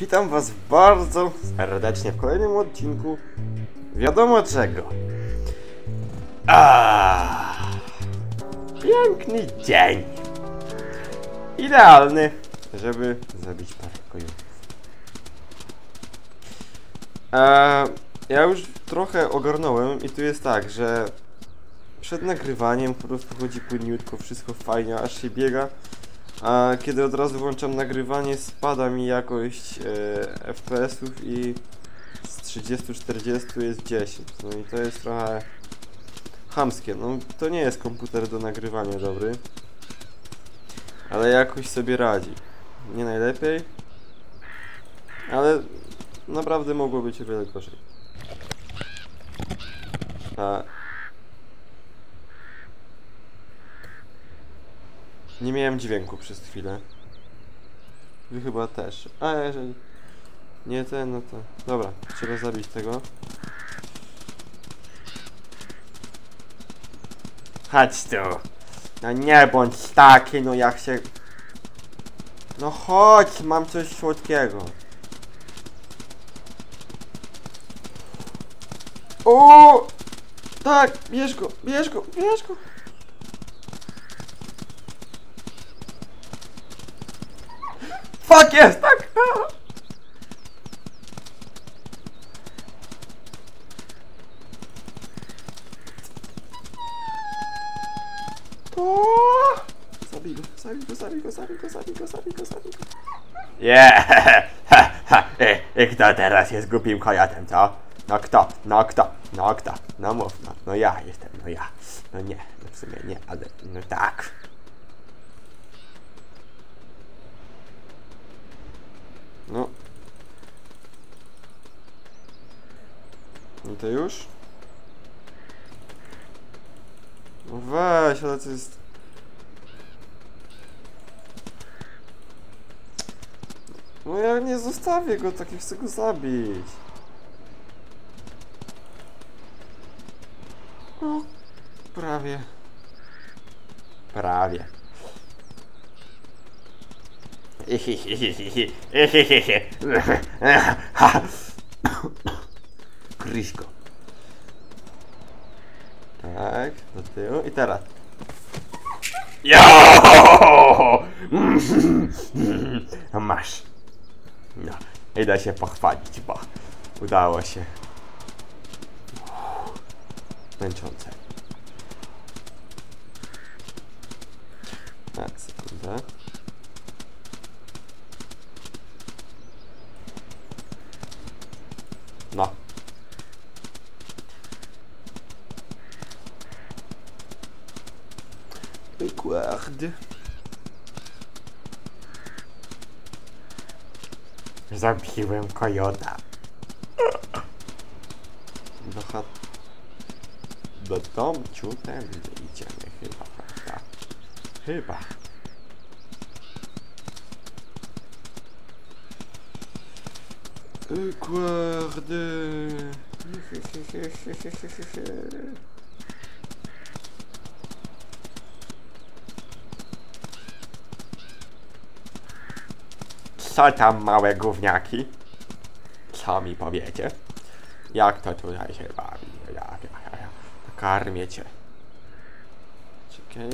Witam was bardzo serdecznie w kolejnym odcinku. Wiadomo czego. Piękny dzień. Idealny, żeby zabić parę kojów. E, ja już trochę ogarnąłem i tu jest tak, że przed nagrywaniem po prostu chodzi płynniutko, wszystko fajnie, aż się biega. A kiedy od razu włączam nagrywanie, spada mi jakość e, FPS-ów i z 30-40 jest 10. No i to jest trochę chamskie. No to nie jest komputer do nagrywania dobry. Ale jakoś sobie radzi. Nie najlepiej. Ale naprawdę mogło być o wiele gorzej. Nie miałem dźwięku przez chwilę. Wy chyba też. A jeżeli nie ten, no to. Dobra, trzeba zabić tego. Chodź tu. No nie bądź taki, no jak się. No chodź, mam coś słodkiego. O! Tak, bierz go, bierz go, bierz go. Fuck jest, tak! To... Zabij go, zabij go, zabij go, zabij go, zabij go, zabij go, zabij go. Yeah! I, kto teraz jest głupim kojotem, co? No kto? No kto? No kto? No mów, no, no ja jestem, no ja. No nie, no w sumie nie, ale no tak. No. To już? No weź, ale to jest... No ja nie zostawię go, tak chcę go zabić. No, prawie. Prawie. Kryśko. Tak, do tyłu i teraz. Jo! Masz. No, i da się pochwalić, bo udało się. Męczące. Tak, sekundę. Guarde. Забхиваем койота. Да хат. Да там чутаем идеме хиба. Хиба. Guarde. Co tam małe gówniaki? Co mi powiecie? Jak to tutaj się bawi? Ja, ja, ja, ja. Karmię cię. Czekaj.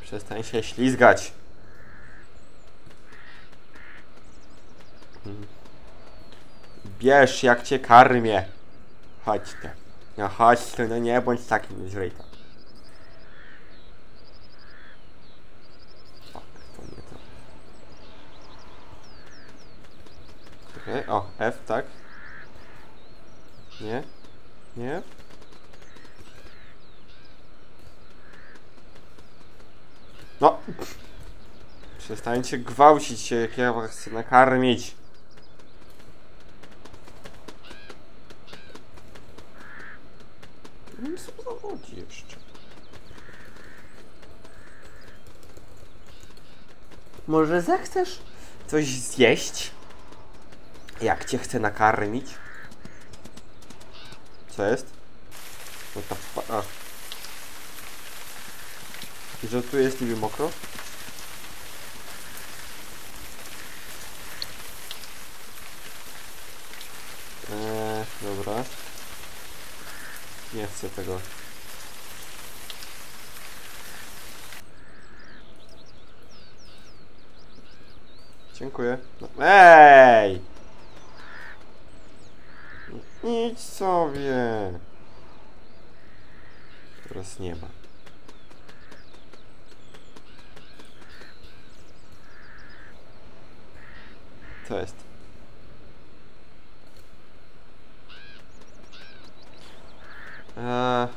Przestań się ślizgać. Mhm. Bierz jak cię karmię. Chodź ty. No chodź tu, no nie bądź takim to. Okej, o, F, tak? Nie? Nie? No! Przestańcie gwałcić się, jak ja was chcę nakarmić. Co zawodzi jeszcze? Może zechcesz coś zjeść? Jak cię chcę nakarmić? Co jest? No to... A. I że tu jest niby mokro? Eee, dobra. Nie chcę tego. Dziękuję. No, ej! Idź sobie. Teraz nie ma. Co jest? Eee,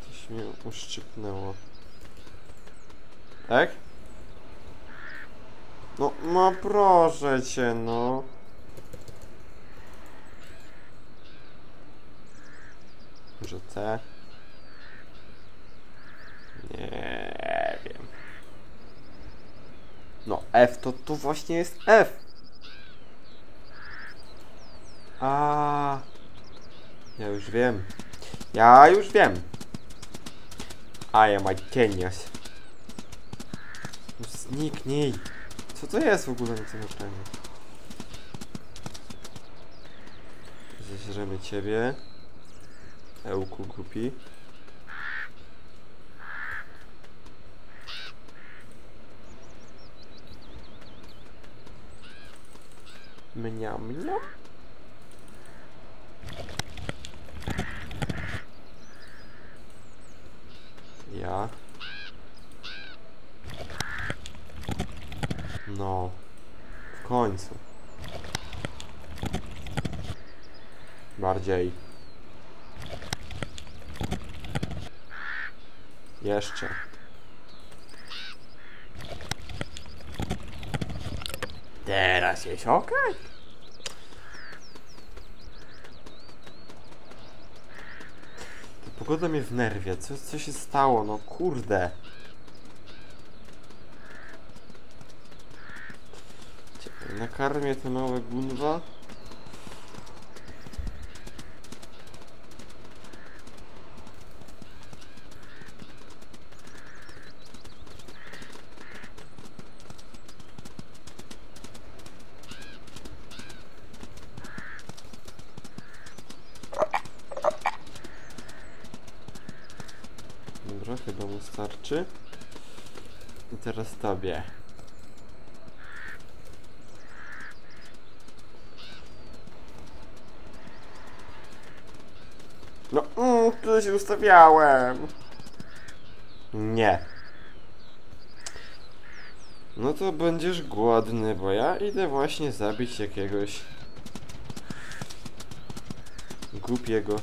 Coś mnie uszczypnęło. Tak? No, no proszę cię, no. Może C? Nie wiem. No, F to tu właśnie jest F. A, ja już wiem. Ja już wiem. I am a genius. Zniknij. Co to jest w ogóle ekranie? Zeżremy ciebie. Ełku głupi. Mniam, mniam. Ja. No. W końcu. Bardziej. Jeszcze. Teraz jest ok. Ta pogoda mnie wnerwia. Co, co się stało? No kurde. Czekaj, nakarmię te małe gunwa. Dobra, chyba mu starczy. I teraz tobie. No, mm, tu się ustawiałem. Nie. No to będziesz głodny, bo ja idę właśnie zabić jakiegoś głupiego.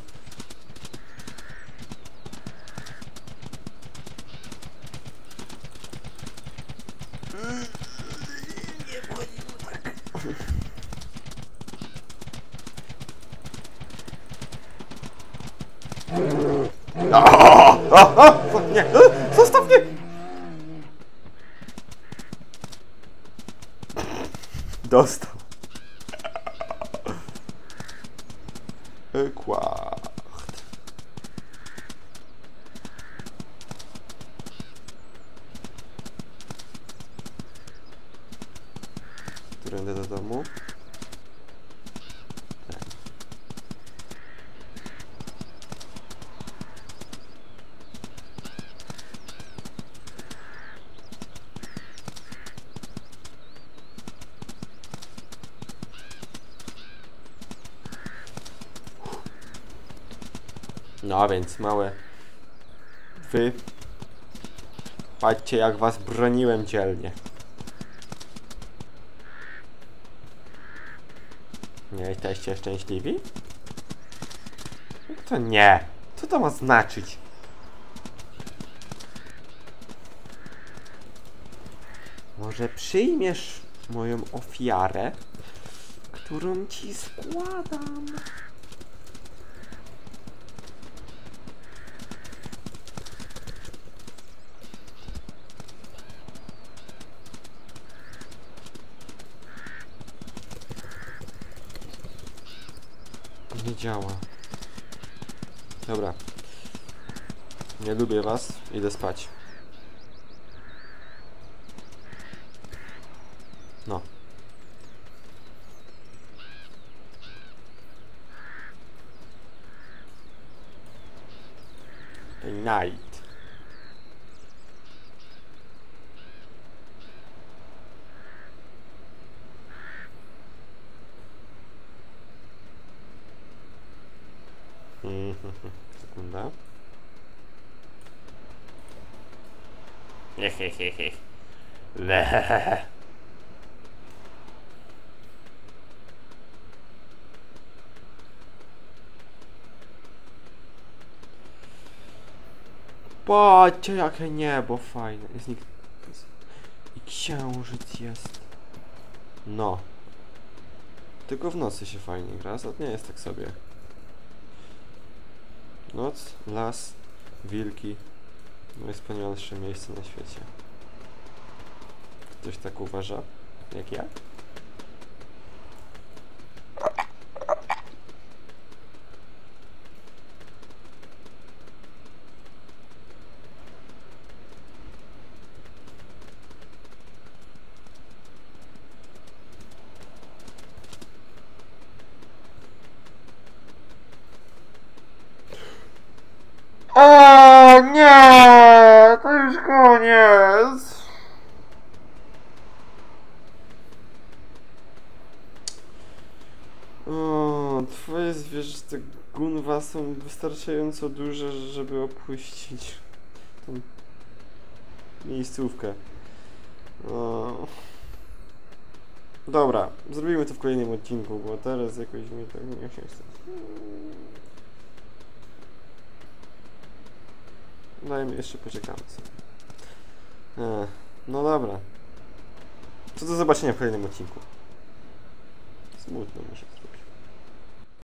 O, o, o, nie, zostaw mnie! Dostał. Kłacht. Którędy do domu? No więc małe. Wy. Patrzcie jak was broniłem dzielnie. Nie jesteście szczęśliwi? To nie. Co to ma znaczyć? Może przyjmiesz moją ofiarę, którą ci składam? Nie działa. Dobra. Nie lubię was. Idę spać. No. Night. Sekunda. Hehehehe. Le. Patrzcie jakie niebo fajne. Jest nikt... I księżyc jest. No. Tylko w nocy się fajnie gra, a nie jest tak sobie. Noc, las, wilki. Najwspanialsze miejsce na świecie. Ktoś tak uważa? Jak ja? O nie! To już koniec! O, twoje zwierzęta są wystarczająco duże, żeby opuścić tą miejscówkę. O. Dobra, zrobimy to w kolejnym odcinku, bo teraz jakoś mi tak nie chce. Dajmy jeszcze poczekamy sobie. Ech, no dobra. To do zobaczenia w kolejnym odcinku. Smutno zrobi.